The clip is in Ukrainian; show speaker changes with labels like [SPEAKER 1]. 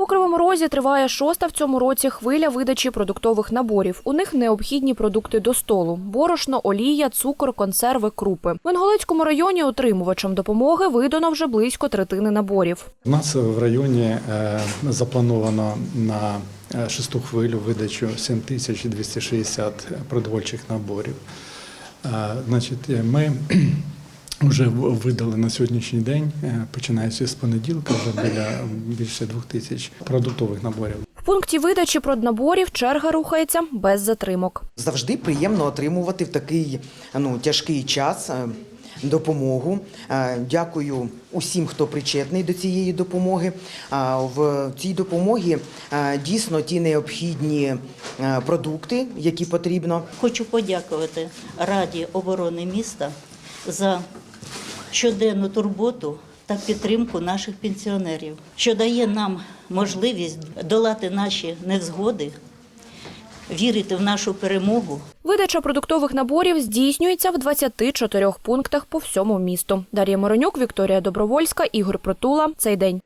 [SPEAKER 1] У Кривому Розі триває шоста в цьому році хвиля видачі продуктових наборів. У них необхідні продукти до столу: борошно, олія, цукор, консерви, крупи. В Інгулецькому районі отримувачам допомоги видано вже близько третини наборів.
[SPEAKER 2] У нас в районі е, заплановано на е, шесту хвилю видачу 7260 продовольчих наборів. Е, Значить, ми вже видали на сьогоднішній день, е, починаючи з понеділка, вже біля більше двох тисяч продуктових наборів.
[SPEAKER 1] В пункті видачі проднаборів черга рухається без затримок.
[SPEAKER 3] Завжди приємно отримувати в такий ну, тяжкий час е, допомогу. Е, Дякую усім, хто причетний до цієї допомоги. А В цій допомогі дійсно ті необхідні продукти, які потрібно.
[SPEAKER 4] Хочу подякувати Раді оборони міста за щоденну турботу та підтримку наших пенсіонерів, що дає нам можливість долати наші невзгоди, вірити в нашу перемогу.
[SPEAKER 1] Видача продуктових наборів здійснюється в 24 пунктах по всьому місту. Дар'я Моронюк, Вікторія Добровольська, Ігор Протула. Цей день.